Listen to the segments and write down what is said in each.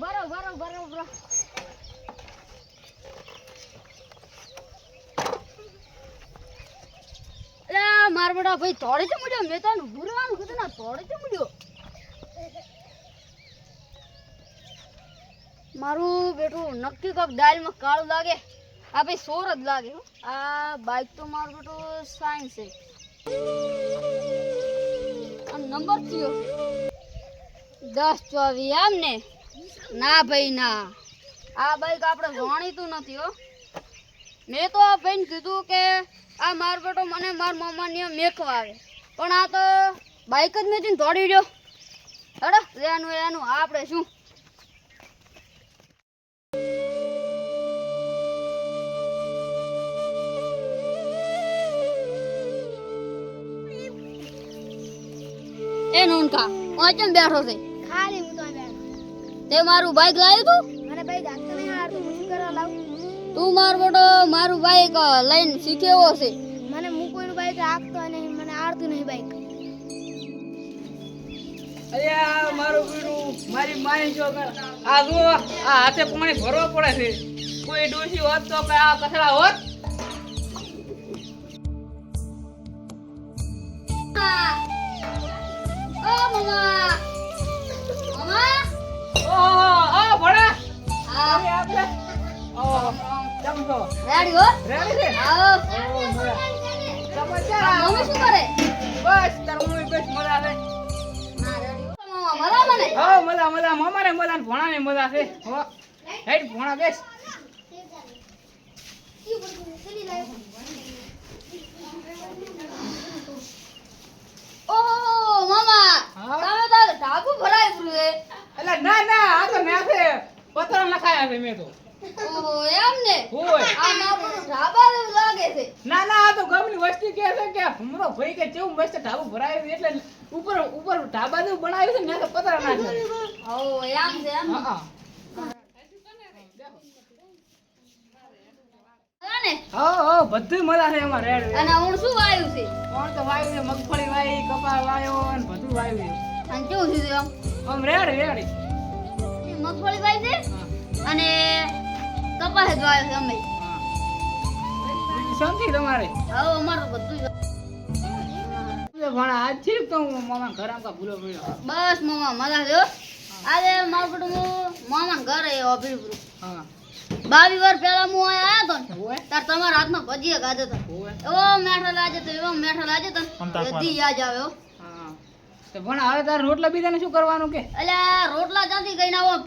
બરો બરો બરો બરો અલા માર બડા ભાઈ તોડે છે મુડ્યો મેં તને ભૂરવાનું કીધું ના, તોડે છે મુડ્યો મારું બેટું નક્કી કોક દાળમાં કાળું લાગે. આ ભાઈ સોર જ લાગે આ બાઈક તો મારું બેટું સાયન્સ છે. આ નંબર થયો દસ ચોવીસ એમ ને? ના ભાઈ, ના. આ બાઈક આપણે જાણીતું નથી, હો. મેં તો આ ભાઈને કીધું કે આ માર બેટો મને માર મમ્માને મેકવા આવે. પણ આ તો બાઈક જ મેં દોડી રહ્યો. અરે એનું એનું આપણે શું? એ નોનકા હું બેઠો છે? તે મારું બાઈક લાવ્યું તું? મને ભાઈ દાંત નહીં આવડતું હું શું કરવા લાવું? તું માર મોટો મારું બાઈક લઈને શીખેવો છે. મને હું કોઈનું બાઈક રાખતો નહીં મને આવડતું નહીં બાઈક અરે મારું બીડું મારી માય જો આ જો આ હાથે પાણી ભરવો પડે છે. કોઈ ડોસી હોત તો કે આ કચરા હોત? ઓ મમ્મા કેમ રેડી હો? રેડી છે? આવો સમાચાર મમ્મી શું કરે? બસ તાર મમ્મી બસ મજા છે. ના મને? હો મજા મજા. મામાને મજા ને ભણાને મજા છે. હો. હેડ ભણા બેસ. ઓહો મામા? તમે તો ઢાબુ ભરાય પૂરું છે. એટલે ના ના આ તો મેં છે. પત્ર લખાયા છે મેં તો. ઓહો એમ ને? હોય. આ મારું ઢાબા જેવું લાગે છે. ના ના આ તો ગમની વસ્તી કહે છે કે ભમરો ભાઈ કે કેવું મસ્ત ઢાબુ ભરાયું એટલે ઉપર ઉપર ઢાબા જેવું બનાવ્યું છે ને તો પતરા નાખ્યા ઓહો એમ છે એમ હા હા. હા ને? હા હા બધું મજા છે એમાં રેડ અને હું શું વાયુ છે? કોણ તો વાયુ છે મગફળી વાઈ કપા વાયો અને બધું વાયુ છે. અને કેવું થયું આમ? Red red. મગફળી વાય છે? અને કપાસ જ વાયો અમે. શાંતિ તમારે? હવે અમારું બધું જ. આજ છે તો હું મામા ઘર આમ ભૂલો પડ્યો. બસ મામા મજા જો આજે મારું કુટુંબ મામા ઘરે આવ્યો અભીપુર હા. બાવી વાર પહેલા હું આયા તો તાર તમારા હાથમાં ભજીએ ગાજે તો એવો મેઠો લાગે તો એવો મેઠો લાગે તો બધી યાદ આવે હા. તો ભણ હવે તારે રોટલા બીજાને શું કરવાનું કે? અલ્યા રોટલા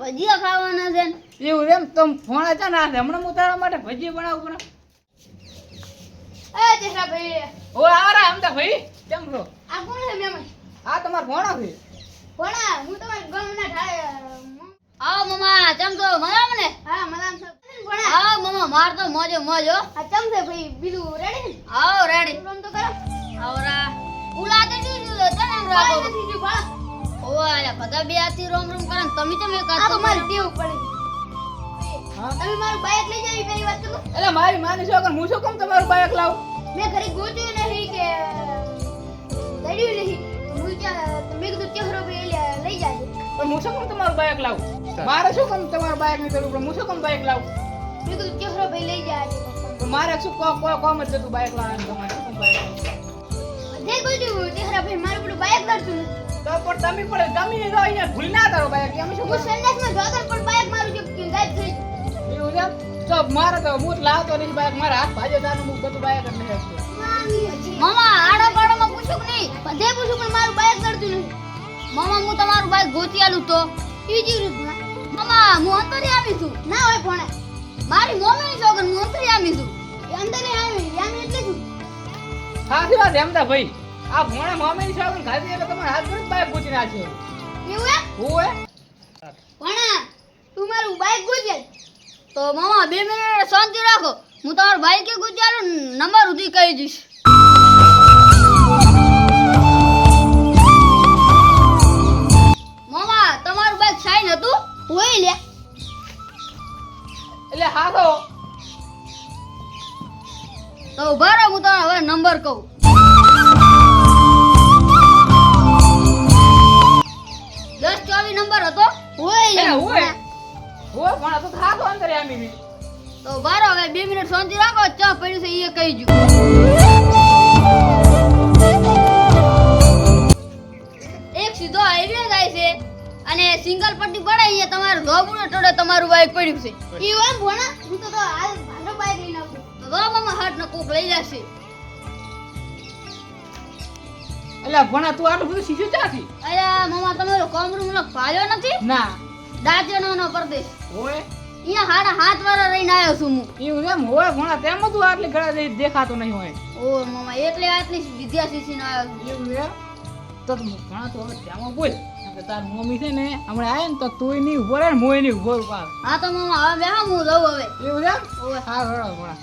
ભજીયા ખાવાના છે. એવું એમ તમ ફોન છે ને આ હમણાં હું તારા માટે ભજી બનાવું પડે. એ ચેહરા ભાઈ. ઓ આરા અમદા ભાઈ. કેમ છો? આ કોણ છે મેમ આ તમાર ફોણા છે. ફોણા હું તમારા ગામના ઢાળે આવો મમા ચમ છો? મજામાં ને? હા મલામ છો. ફોણા આવો મમા માર તો મોજો મોજો આ ચમ છે ભાઈ? બીજું રેડી આવો રેડી રોમ તો કરો. આવરા ઉલાતે દી દીધો તને રાખો બધા બે આથી રોમ રોમ કરે તમે તો મારી ટેવ પડે તમે મારું બાઈક લઈ જાવી પેલી વાત કરો એટલે મારી માની છોકર હું શું કેમ તમારું બાઈક લાવું? મેં ઘરે ગોત્યું નહીં કે દડ્યું નહીં. હું કીધું ચહેરો ભાઈ લઈ જાય પણ હું શું કેમ તમારું બાઈક લાવું? મારે શું કેમ તમારું બાઈકની જરૂર પડે? હું શું કેમ બાઈક લાવું? મેં કીધું ચહેરો ભાઈ લઈ જાય મારે શું કો કો કોમ જ જતું બાઈક લાવવાનું તમારે? શું કેમ બાઈક લાવવાનું? બધે ગોત્યું ચહેરા ભાઈ મારું નથી તો પણ તમે પણ તમે જો અહીંયા ભૂલ ના કરો બાઈક અમે શું હું સંદેશમાં જોતો પણ બાઈક મારું જો ગાયબ થઈ. એવું એમ? તો મારે તો હું લાવતો નહીં બાઈક મારા હાથ ભાજે તારું હું બધું બાઈક જ નહીં મામા આડો પાડો માં પૂછું કે નહીં? બધે પૂછ્યું પણ મારું બાઈક કરતું નહીં મામા હું તમારું બાઈક ગોતી આલું તો? જીવરું ભણા. મમ્મા હું આવી છું. ના હોય પણ. મારી મમ્મી છોકર હું અંતર્યામી છું. એ અંદર નહીં આવી યાનું એટલે શું? સાચી વાત એમ ભાઈ. આ ભોણા મામી સાહેબ ખાધી એટલે તમારે હાથ પર બાઈક પૂછી નાખ્યો એવું એમ? હોય? ભોણા તું મારું બાઈક ગુજે. તો મામા બે મિનિટ શાંતિ રાખો. હું તમારું બાઈક ગુજારો નંબર સુધી કહી દઈશ. અંદર તો બારો હવે બે મિનિટ શાંતિ રાખો ચા પડ્યું છે એ કહી જુ એક સીધો હાઈવે જાય છે અને સિંગલ પટ્ટી પડે એ તમારું ટોડે તમારું બાઈક પડ્યું છે. ઈ એમ ભણા હું તો તો હાલ ભાનો બાઈક લઈને આવું તો મામા હાથ ને કોક લઈ જશે. એટલે ભણા તું આટલું બધું શીખ્યું ક્યાંથી? અરે મામા તમારો કોમરું નો ભાળ્યો નથી? ના. દાજનો નો પરદેશ. હોય અહીંયા હાડા હાથ વાળા રહીને આવ્યો છું હું. એવું એમ હોય ભણા તેમ જ આટલી ઘડા દેખાતો નહીં હોય. ઓ મામા એટલે આટલી વિદ્યા શીખીને આવ્યો છું. એવું એમ તો ભણા તું હવે ત્યાંમાં બોલ. તાર મમ્મી છે ને હમણાં આવે ને તો તું નહીં ઊભો રહે ને મોય નહીં ઊભો પાર હા તો મામા હવે બેહા હું જઉં હવે. એવું એમ ઓ હા બરાબર ભણા